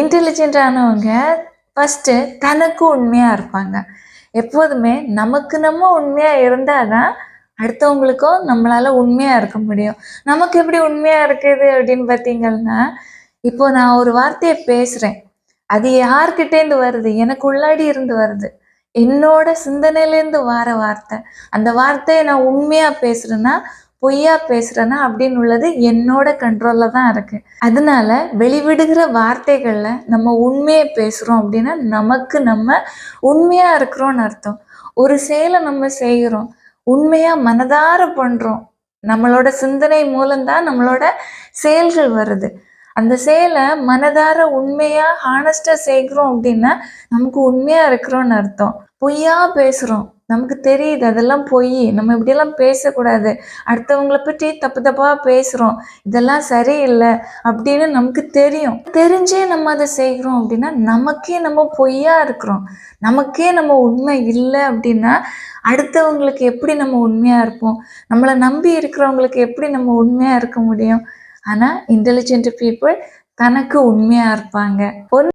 Intelligent ஆனவங்க first தனக்கு உண்மையாக இருப்பாங்க. எப்போதுமே நமக்கு நம்ம உண்மையாக இருந்தால் தான் அடுத்தவங்களுக்கும் நம்மளால உண்மையாக இருக்க முடியும். நமக்கு எப்படி உண்மையாக இருக்குது அப்படின்னு பார்த்தீங்கன்னா இப்போ நான் ஒரு வார்த்தையை பேசுகிறேன் அது யார்கிட்டேருந்து வருது? எனக்கு உள்ளாடி இருந்து வருது. என்னோட சிந்தனையிலேருந்து வர வார்த்தை. அந்த வார்த்தையை நான் உண்மையாக பேசுகிறேன்னா பொய்யா பேசுகிறேன்னா அப்படின்னு உள்ளது என்னோட கண்ட்ரோலில் தான் இருக்குது அதனால வெளிவிடுகிற வார்த்தைகளில் நம்ம உண்மையை பேசுகிறோம் அப்படின்னா நமக்கு நம்ம உண்மையாக இருக்கிறோம்னு அர்த்தம். ஒரு செயலை நம்ம செய்கிறோம் உண்மையாக மனதார பண்ணுறோம் நம்மளோட சிந்தனை மூலம்தான் நம்மளோட செயல்கள் வருது. அந்த செயலை மனதார உண்மையாக ஹானஸ்டாக செய்கிறோம் அப்படின்னா நமக்கு உண்மையாக இருக்கிறோம்னு அர்த்தம். பொய்யா பேசுகிறோம் நமக்கு தெரியுது. அதெல்லாம் பொய் நம்ம இப்படியெல்லாம் பேசக்கூடாது. அடுத்தவங்களை பற்றி தப்பு தப்பாக பேசுகிறோம் இதெல்லாம் சரியில்லை அப்படின்னு நமக்கு தெரியும். தெரிஞ்சே நம்ம அதை செய்கிறோம் அப்படின்னா நமக்கே நம்ம பொய்யா இருக்கிறோம். நமக்கே நம்ம உண்மை இல்லை அப்படின்னா அடுத்தவங்களுக்கு எப்படி நம்ம உண்மையாக இருப்போம்? நம்மளை நம்பி இருக்கிறவங்களுக்கு எப்படி நம்ம உண்மையாக இருக்க முடியும்? ஆனால் இன்டெலிஜென்ட் பீப்புள் தனக்கு உண்மையாக இருப்பாங்க. ஒன்